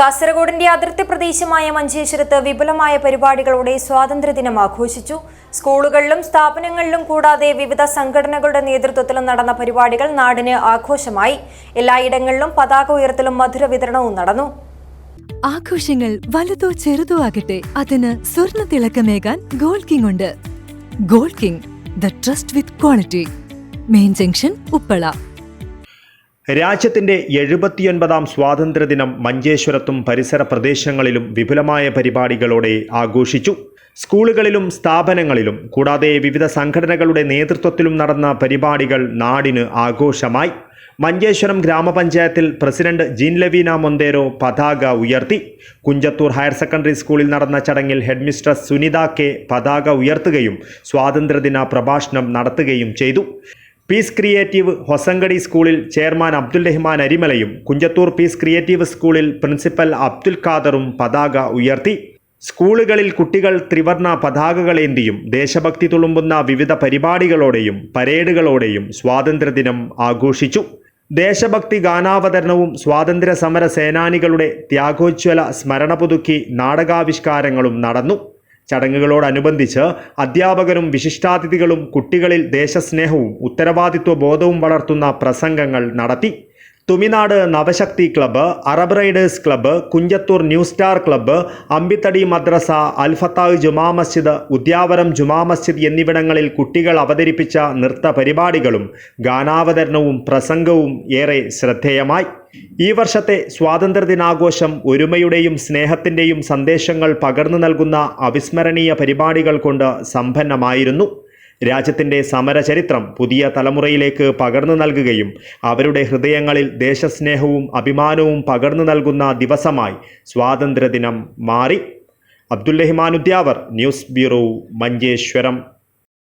കാസർഗോഡിന്റെ അതിർത്തി പ്രദേശമായ മഞ്ചേശ്വരത്ത് വിപുലമായ പരിപാടികളോടെ സ്വാതന്ത്ര്യദിനം ആഘോഷിച്ചു. സ്കൂളുകളിലും സ്ഥാപനങ്ങളിലും കൂടാതെ വിവിധ സംഘടനകളുടെ നേതൃത്വത്തിലും നടന്ന പരിപാടികൾ നാടിന് ആഘോഷമായി. എല്ലായിടങ്ങളിലും പതാക ഉയർത്തലും മധുര വിതരണവും നടന്നു. ആഘോഷങ്ങൾ വലുതോ ചെറുതോ ആകട്ടെ അതിന് സ്വർണ തിളക്കമേകാൻ ഗോൾഡ് കിങ് ഉണ്ട്. Gold king the trust with quality. Main junction Uppala. രാജ്യത്തിന്റെ എഴുപത്തിയൊൻപതാം സ്വാതന്ത്ര്യദിനം മഞ്ചേശ്വരത്തും പരിസര പ്രദേശങ്ങളിലും വിപുലമായ പരിപാടികളോടെ ആഘോഷിച്ചു. സ്കൂളുകളിലും സ്ഥാപനങ്ങളിലും കൂടാതെ വിവിധ സംഘടനകളുടെ നേതൃത്വത്തിലും നടന്ന പരിപാടികൾ നാടിന് ആഘോഷമായി. മഞ്ചേശ്വരം ഗ്രാമപഞ്ചായത്തിൽ പ്രസിഡന്റ് ജീൻ ലവീന മൊന്തേരോ പതാക ഉയർത്തി. കുഞ്ചത്തൂർ ഹയർ സെക്കൻഡറി സ്കൂളിൽ നടന്ന ചടങ്ങിൽ ഹെഡ്മിസ്ട്രസ് സുനിത കെ പതാക ഉയർത്തുകയും സ്വാതന്ത്ര്യദിന പ്രഭാഷണം നടത്തുകയും ചെയ്തു. പീസ് ക്രിയേറ്റീവ് ഹൊസങ്കടി സ്കൂളിൽ ചെയർമാൻ അബ്ദുൽ റഹ്മാൻ അരിമലയും കുഞ്ചത്തൂർ പീസ് ക്രിയേറ്റീവ് സ്കൂളിൽ പ്രിൻസിപ്പൽ അബ്ദുൽ ഖാദറും പതാക ഉയർത്തി. സ്കൂളുകളിൽ കുട്ടികൾ ത്രിവർണ പതാകകളേന്തിയും ദേശഭക്തി തുളുമ്പുന്ന വിവിധ പരിപാടികളോടെയും പരേഡുകളോടെയും സ്വാതന്ത്ര്യദിനം ആഘോഷിച്ചു. ദേശഭക്തി ഗാനാവതരണവും സ്വാതന്ത്ര്യ സമര സേനാനികളുടെ ത്യാഗോജ്വല സ്മരണ പുതുക്കി നാടകാവിഷ്കാരങ്ങളും നടന്നു. ചടങ്ങുകളോടനുബന്ധിച്ച് അധ്യാപകരും വിശിഷ്ടാതിഥികളും കുട്ടികളിൽ ദേശസ്നേഹവും ഉത്തരവാദിത്വ ബോധവും വളർത്തുന്ന പ്രസംഗങ്ങൾ നടത്തി. Thuminad Navashakthi club Arab riders club Kunjathur new star club Ambithadi മദ്രസ അൽഫത്താഹ് ജുമാ മസ്ജിദ് ഉദ്യാവരം ജുമാ മസ്ജിദ് എന്നിവിടങ്ങളിൽ കുട്ടികൾ അവതരിപ്പിച്ച നൃത്ത പരിപാടികളും ഗാനാവതരണവും പ്രസംഗവും ഏറെ ശ്രദ്ധേയമായി. ഈ വർഷത്തെ സ്വാതന്ത്ര്യദിനാഘോഷം ഒരുമയുടെയും സ്നേഹത്തിന്റെയും സന്ദേശങ്ങൾ പകർന്നു നൽകുന്ന അവിസ്മരണീയ പരിപാടികൾ കൊണ്ട് സമ്പന്നമായിരുന്നു. രാജ്യത്തിന്റെ സമരചരിത്രം പുതിയ തലമുറയിലേക്ക് പകർന്നു നൽകുകയും അവരുടെ ഹൃദയങ്ങളിൽ ദേശസ്നേഹവും അഭിമാനവും പകർന്നു നൽകുന്ന ദിവസമായി സ്വാതന്ത്ര്യദിനം മാറി. Udyavar news bureau Manjeshwaram.